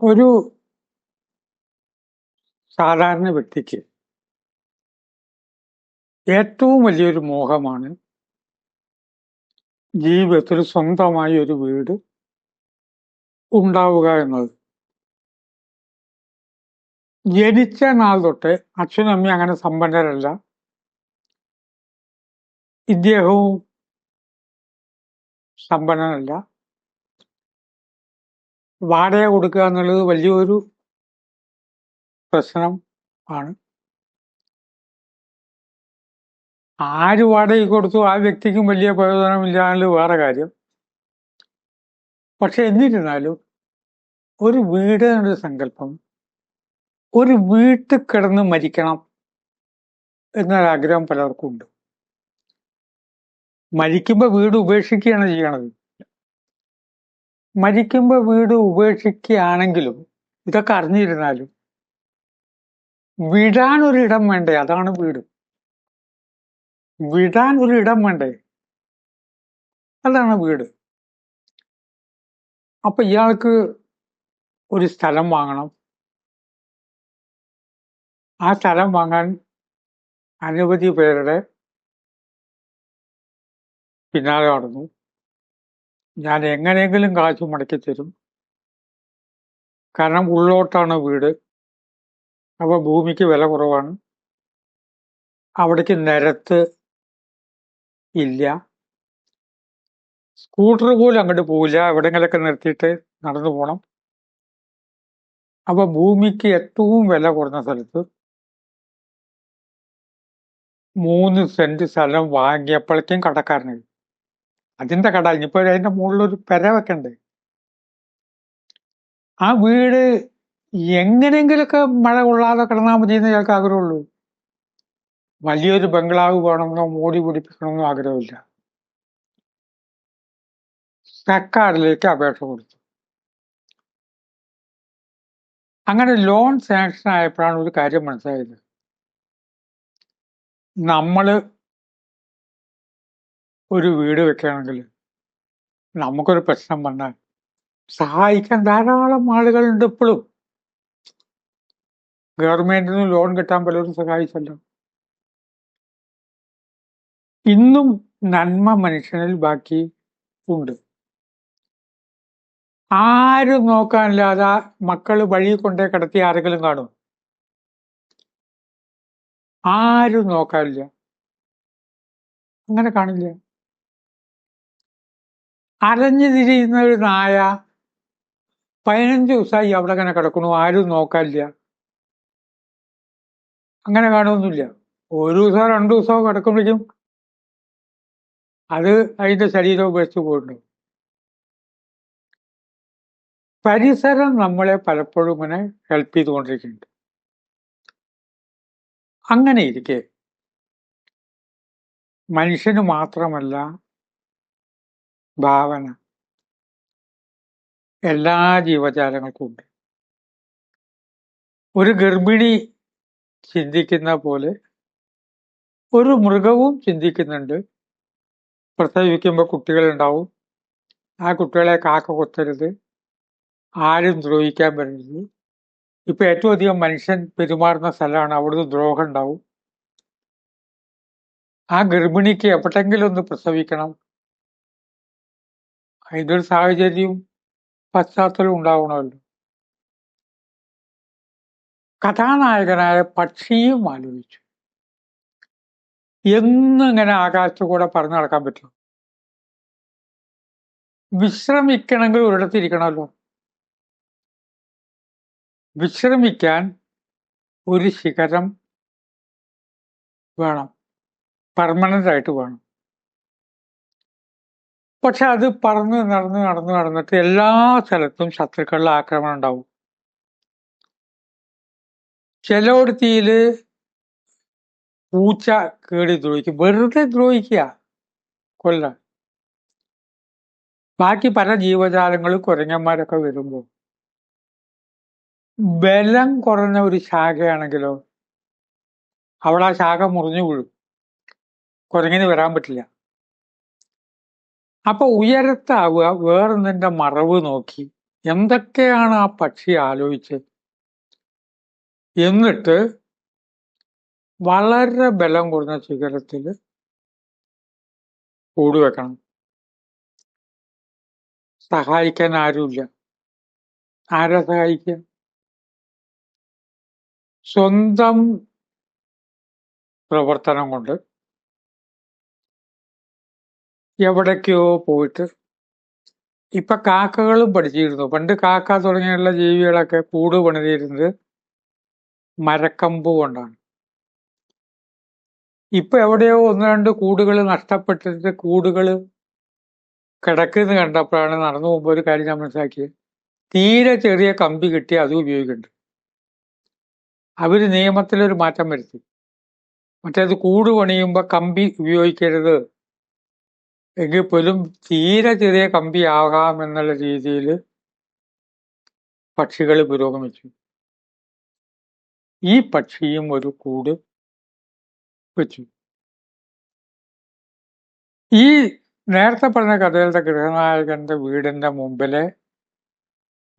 ഒരു സാധാരണ വ്യക്തിക്ക് ഏറ്റവും വലിയൊരു മോഹമാണ് ജീവിതത്തിൽ സ്വന്തമായി ഒരു വീട് ഉണ്ടാവുക എന്നത്. ജനിച്ച നാൾ തൊട്ട് അച്ഛനും അമ്മയും അങ്ങനെ സമ്പന്നരല്ല. ഇദ്ദേഹവും സമ്പന്നനല്ല വാടക കൊടുക്കുക എന്നുള്ളത് വലിയൊരു പ്രശ്നം ആണ്. ആര് വാടക കൊടുത്തു ആ വ്യക്തിക്കും വലിയ പ്രയോജനമില്ല എന്നുള്ളത് വേറെ കാര്യം. പക്ഷെ എന്നിരുന്നാലും ഒരു വീട് എന്നൊരു സങ്കല്പം ഒരു വീട്ടിൽ കിടന്ന് മരിക്കണം എന്നൊരാഗ്രഹം പലർക്കും ഉണ്ട്. മരിക്കുമ്പോൾ വീട് ഉപേക്ഷിക്കുകയാണ് ചെയ്യണത്. മരിക്കുമ്പോൾ വീട് ഉപേക്ഷിക്കുകയാണെങ്കിലും ഇതൊക്കെ അറിഞ്ഞിരുന്നാലും വിടാൻ ഒരു ഇടം വേണ്ടേ? അതാണ് വീട്. വിടാൻ ഒരു ഇടം വേണ്ടേ? അതാണ് വീട്. അപ്പൊ ഇയാൾക്ക് ഒരു സ്ഥലം വാങ്ങണം. ആ സ്ഥലം വാങ്ങാൻ അനവധി പേരുടെ പിന്നാലെ നടന്നു. ഞാൻ എങ്ങനെയെങ്കിലും കാശ് മുടക്കി തരും. കാരണം ഉള്ളോട്ടാണ് വീട്. അപ്പോൾ ഭൂമിക്ക് വില കുറവാണ്. അവിടേക്ക് നിരത്ത് ഇല്ല. സ്കൂട്ടർ പോലും അങ്ങോട്ട് പോവില്ല. എവിടെങ്കിലൊക്കെ നിർത്തിയിട്ട് നടന്നു പോകണം അപ്പൊ ഭൂമിക്ക് ഏറ്റവും വില കുറഞ്ഞ സ്ഥലത്ത് മൂന്ന് സെന്റ് സ്ഥലം വാങ്ങിയപ്പോഴേക്കും കടക്കാരനായി അതിന്റെ കട. ഇനിയിപ്പോ അതിന്റെ മുകളിലൊരു പെര വെക്കണ്ടേ? ആ വീട് എങ്ങനെയെങ്കിലൊക്കെ മഴ കൊള്ളാതെ കിടന്നാൽ മതി എന്ന് ഞങ്ങൾക്ക് ആഗ്രഹമുള്ളൂ. വലിയൊരു ബംഗ്ലാവ് വേണമെന്നോ മോടി പിടിപ്പിക്കണമെന്നോ ആഗ്രഹമില്ല. സർക്കാരിലേക്ക് അപേക്ഷ കൊടുത്തു. അങ്ങനെ ലോൺ സാങ്ഷൻ ആയപ്പോഴാണ് ഒരു കാര്യം മനസ്സിലായത്. നമ്മൾ ഒരു വീട് വെക്കുകയാണെങ്കിൽ നമുക്കൊരു പ്രശ്നം വന്നാൽ സഹായിക്കാൻ ധാരാളം ആളുകളുണ്ട് ഇപ്പോഴും. ഗവൺമെന്റിന് നിന്ന് ലോൺ കിട്ടാൻ പലരും സഹായിച്ചല്ലോ. ഇന്നും നന്മ മനുഷ്യനിൽ ബാക്കി ഉണ്ട്. ആരും നോക്കാനില്ലാതെ മക്കൾ വഴി കൊണ്ടേ കിടത്തി ആരെങ്കിലും കാണും? ആരും നോക്കാനില്ല. അങ്ങനെ കാണില്ല. അലഞ്ഞു തിരിയുന്ന ഒരു നായ പതിനഞ്ച് ദിവസമായി അവിടെ അങ്ങനെ കിടക്കണു ആരും നോക്കാനില്ല. അങ്ങനെ കാണുമൊന്നുമില്ല ഒരു ദിവസമോ രണ്ടു ദിവസമോ കിടക്കുമ്പോഴേക്കും അത് അതിന്റെ ശരീരം ഉപേക്ഷിച്ച് പോയിട്ടുണ്ട്. പരിസരം നമ്മളെ പലപ്പോഴും ഇങ്ങനെ ഹെൽപ്പ് ചെയ്തുകൊണ്ടിരിക്കുന്നുണ്ട്. അങ്ങനെ ഇരിക്കെ മനുഷ്യന് മാത്രമല്ല ഭാവന. എല്ലാ ജീവജാലങ്ങൾക്കും ഉണ്ട്. ഒരു ഗർഭിണി ചിന്തിക്കുന്ന പോലെ ഒരു മൃഗവും ചിന്തിക്കുന്നുണ്ട്. പ്രസവിക്കുമ്പോൾ കുട്ടികളുണ്ടാവും. ആ കുട്ടികളെ കാക്ക കൊത്തരുത്. ആരും ദ്രോഹിക്കാൻ പറ്റരുത് ഇപ്പൊ ഏറ്റവും അധികം മനുഷ്യൻ പെരുമാറുന്ന സ്ഥലമാണ് അവിടുന്ന് ദ്രോഹം ഉണ്ടാവും. ആ ഗർഭിണിക്ക് എപ്പോഴെങ്കിലും ഒന്ന് പ്രസവിക്കണം. അതിന്റെ ഒരു സാഹചര്യവും പശ്ചാത്തലവും ഉണ്ടാവണമല്ലോ. കഥാനായകനായ പക്ഷിയും ആലോചിച്ചു. എന്നിങ്ങനെ ആകാശത്തു കൂടെ പറഞ്ഞു നടക്കാൻ പറ്റും? വിശ്രമിക്കണമെങ്കിൽ ഒരിടത്തിരിക്കണമല്ലോ. വിശ്രമിക്കാൻ ഒരു ശിഖരം വേണം. പെർമനന്റ് ആയിട്ട് വേണം. പക്ഷെ അത് പറന്ന് നടന്ന് നടന്ന് നടന്നിട്ട് എല്ലാ സ്ഥലത്തും ശത്രുക്കളുടെ ആക്രമണം ഉണ്ടാവും. ചിലയിടത്തിയിൽ പൂച്ച കേടി ദ്രോഹിക്കും. വെറുതെ ദ്രോഹിക്കുക കൊല്ല ബാക്കി പല ജീവജാലങ്ങളും കുരങ്ങന്മാരൊക്കെ വരുമ്പോൾ ബലം കുറഞ്ഞ ഒരു ശാഖയാണെങ്കിലോ അവിടെ ആ ശാഖ മുറിഞ്ഞു വീഴും. കുരങ്ങിന് വരാൻ പറ്റില്ല. അപ്പൊ ഉയരത്താവുക വേറൊന്നിന്റെ മറവ് നോക്കി. എന്തൊക്കെയാണ് ആ പക്ഷി ആലോചിച്ചത്? എന്നിട്ട് വളരെ ബലം കുറഞ്ഞ ശിഖരത്തിൽ കൂടുവെക്കണം സഹായിക്കാൻ ആരുമില്ല. ആരാ സഹായിക്കുക സ്വന്തം പ്രവർത്തനം കൊണ്ട് എവിടേക്കോ പോയിട്ട്. ഇപ്പൊ കാക്കകളും പഠിച്ചിരുന്നു. പണ്ട് കാക്ക തുടങ്ങിയുള്ള ജീവികളൊക്കെ കൂട് പണിതിരുന്നത് മരക്കമ്പ് കൊണ്ടാണ്. ഇപ്പൊ എവിടെയോ ഒന്ന് രണ്ട് കൂടുകൾ നഷ്ടപ്പെട്ടിട്ട് കൂടുകൾ കിടക്കുന്ന കണ്ടപ്പോഴാണ് നടന്നു പോകുമ്പോൾ ഒരു കാര്യം ഞാൻ മനസ്സിലാക്കിയത്. തീരെ ചെറിയ കമ്പി കിട്ടി അതും ഉപയോഗിക്കുന്നുണ്ട് അവർ നിയമത്തിലൊരു മാറ്റം വരുത്തി. മറ്റേത് കൂട് പണിയുമ്പോൾ കമ്പി ഉപയോഗിക്കരുത്. എങ്കിൽ പോലും തീരെ ചെറിയ കമ്പി ആകാം എന്നുള്ള രീതിയിൽ പക്ഷികൾ പുരോഗമിച്ചു. ഈ പക്ഷിയും ഒരു കൂട് വെച്ചു. ഈ നേരത്തെ പറഞ്ഞ കഥയിലത്തെ ഗൃഹനായകന്റെ വീടിന്റെ മുമ്പിലെ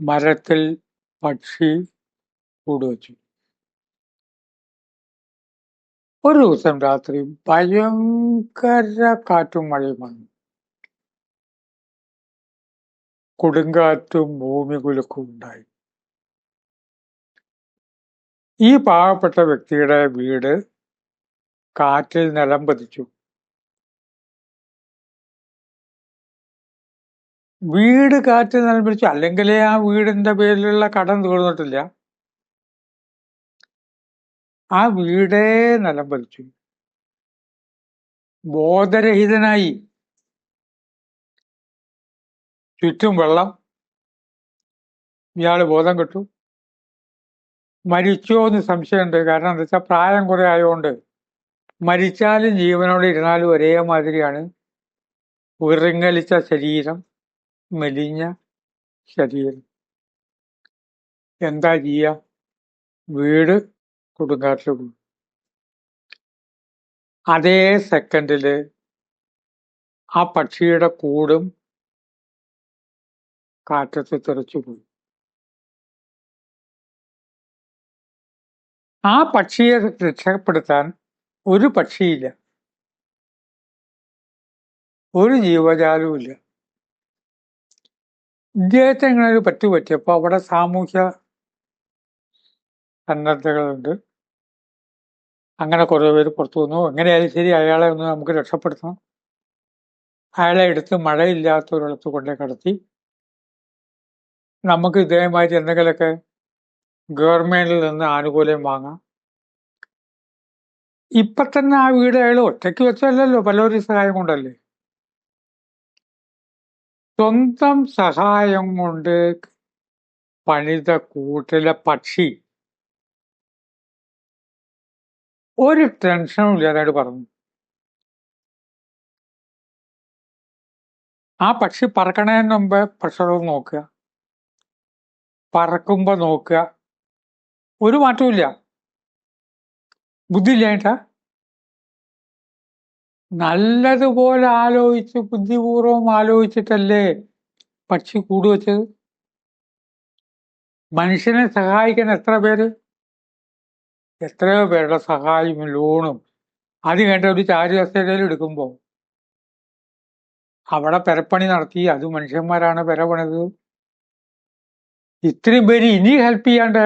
മരത്തിൽ പക്ഷി കൂട് ഒരു ദിവസം രാത്രി ഭയങ്കര കാറ്റും മഴയും വന്നു. കൊടുങ്കാറ്റും ഭൂമി കുലുക്കും ഉണ്ടായി. ഈ പാവപ്പെട്ട വ്യക്തിയുടെ വീട് കാറ്റിൽ നിലം പതിച്ചു. വീട് കാറ്റ് നിലം പതിച്ചു. അല്ലെങ്കിലേ ആ വീടിന്റെ പേരിലുള്ള കടം തീർന്നിട്ടില്ല. ആ വീടേ നിലം പതിച്ചു. ബോധരഹിതനായി. ചുറ്റും വെള്ളം. ഇയാൾ ബോധം കിട്ടു. മരിച്ചോ എന്ന് സംശയമുണ്ട്. കാരണം എന്താ വെച്ചാൽ പ്രായം കുറെ ആയതുകൊണ്ട് മരിച്ചാലും ജീവനോടെ ഇരുന്നാലും ഒരേ മാതിരിയാണ് വിറങ്ങലിച്ച ശരീരം മെലിഞ്ഞ ശരീരം. എന്താ ചെയ്യ? വീട് കൊടുങ്കാറ്റിൽ പോയി അതേ സെക്കൻഡിൽ ആ പക്ഷിയുടെ കൂടും കാറ്റത്ത് തെറിച്ചുപോയി ആ പക്ഷിയെ രക്ഷപ്പെടുത്താൻ ഒരു പക്ഷിയില്ല. ഒരു ജീവജാലവുമില്ല. ഇദ്ദേഹത്തെ ഇങ്ങനെ ഒരു പറ്റു പറ്റിയപ്പോൾ അവിടെ സാമൂഹ്യ സന്നദ്ധകളുണ്ട് അങ്ങനെ കുറേ പേര് പുറത്തു വന്നു. എങ്ങനെയായാലും ശരി അയാളെ ഒന്ന് നമുക്ക് രക്ഷപ്പെടുത്തണം. അയാളെ എടുത്ത് മഴയില്ലാത്ത ഒരിടത്ത് കൊണ്ടേ കടത്തി. നമുക്ക് ഇതേമാതിരി എന്തെങ്കിലുമൊക്കെ ഗവൺമെന്റിൽ നിന്ന് ആനുകൂല്യം വാങ്ങാം. ഇപ്പൊ തന്നെ ആ വീട് അയാൾ ഒറ്റയ്ക്ക് വെച്ചല്ലല്ലോ പലരും സഹായം കൊണ്ടല്ലേ? സ്വന്തം സഹായം കൊണ്ട് പണിത കൂട്ടിലെ പക്ഷി ഒരു ടെൻഷനും ഇല്ലാതായിട്ട് പറഞ്ഞു. ആ പക്ഷി പറക്കണതിന് മുമ്പ് പ്രഷറും നോക്കുക. പറക്കുമ്പോ നോക്കുക. ഒരു മാറ്റവും ബുദ്ധി ഇല്ലായിട്ടാ നല്ലതുപോലെ ആലോചിച്ച് ബുദ്ധിപൂർവം ആലോചിച്ചിട്ടല്ലേ പക്ഷി കൂടുവച്ചത്? മനുഷ്യനെ സഹായിക്കാൻ എത്ര പേര്? എത്രയോ പേരുടെ സഹായം ലോണും. അത് വേണ്ട ഒരു ചാരുവസ്ഥയിൽ എടുക്കുമ്പോൾ അവിടെ പെരപ്പണി നടത്തി. അത് മനുഷ്യന്മാരാണ് പെര ഇത്രയും പേര് ഇനി ഹെൽപ്പ് ചെയ്യാണ്ട്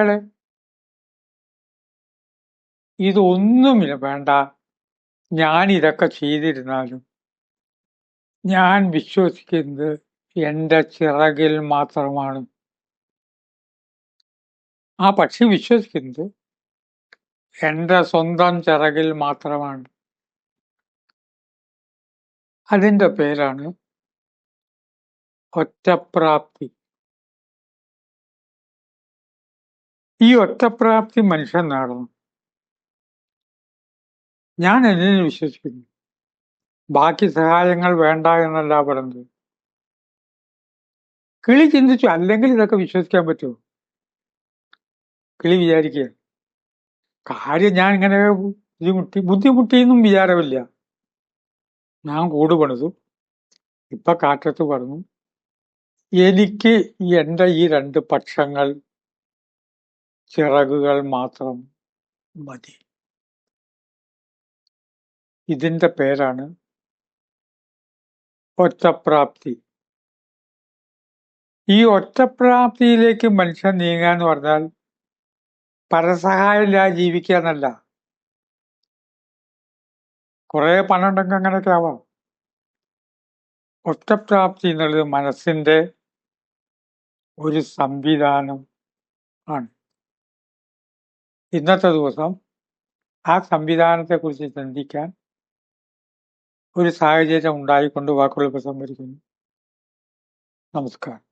ഇതൊന്നുമില്ല. വേണ്ട. ഞാൻ ഇതൊക്കെ ചെയ്തിരുന്നാലും ഞാൻ വിശ്വസിക്കുന്നത് എന്റെ ചിറകിൽ മാത്രമാണ്. ആ പക്ഷി വിശ്വസിക്കുന്നത് എന്റെ സ്വന്തം ചിറകിൽ മാത്രമാണ്. അതിന്റെ പേരാണ് ഒറ്റപ്രാപ്തി. ഈ ഒറ്റപ്രാപ്തി മനുഷ്യൻ നേടണം ഞാൻ എന്നിനെ വിശ്വസിക്കുന്നു. ബാക്കി സഹായങ്ങൾ വേണ്ട എന്നല്ല പറഞ്ഞത് കിളി ചിന്തിച്ചു അല്ലെങ്കിൽ ഇതൊക്കെ വിശ്വസിക്കാൻ പറ്റുമോ? കിളി വിചാരിക്കുക കാര്യം ഞാൻ ഇങ്ങനെ ബുദ്ധിമുട്ടി ബുദ്ധിമുട്ടിയെന്നും വിചാരമില്ല. ഞാൻ കൂട് പണിതു. ഇപ്പൊ കാറ്റത്ത് പറഞ്ഞു എനിക്ക് എന്റെ ഈ രണ്ട് പക്ഷങ്ങൾ ചിറകുകൾ മാത്രം മതി. ഇതിന്റെ പേരാണ് ഒറ്റപ്രാപ്തി. ഈ ഒറ്റപ്രാപ്തിയിലേക്ക് മനുഷ്യൻ നീങ്ങാന്ന് പറഞ്ഞാൽ പരസഹായമില്ലാതെ ജീവിക്കുക എന്നല്ല. കുറെ പണം ഉണ്ടെങ്കിൽ അങ്ങനെയൊക്കെ ആവാം. ഒറ്റപ്രാപ്തി എന്നുള്ളത് മനസ്സിന്റെ ഒരു സംവിധാനം ആണ്. ഇന്നത്തെ ദിവസം ആ സംവിധാനത്തെക്കുറിച്ച് ചിന്തിക്കാൻ ഒരു സാഹചര്യം ഉണ്ടായിക്കൊണ്ട് വാക്കുകൾ ഉപസംഹരിക്കുന്നു നമസ്കാരം.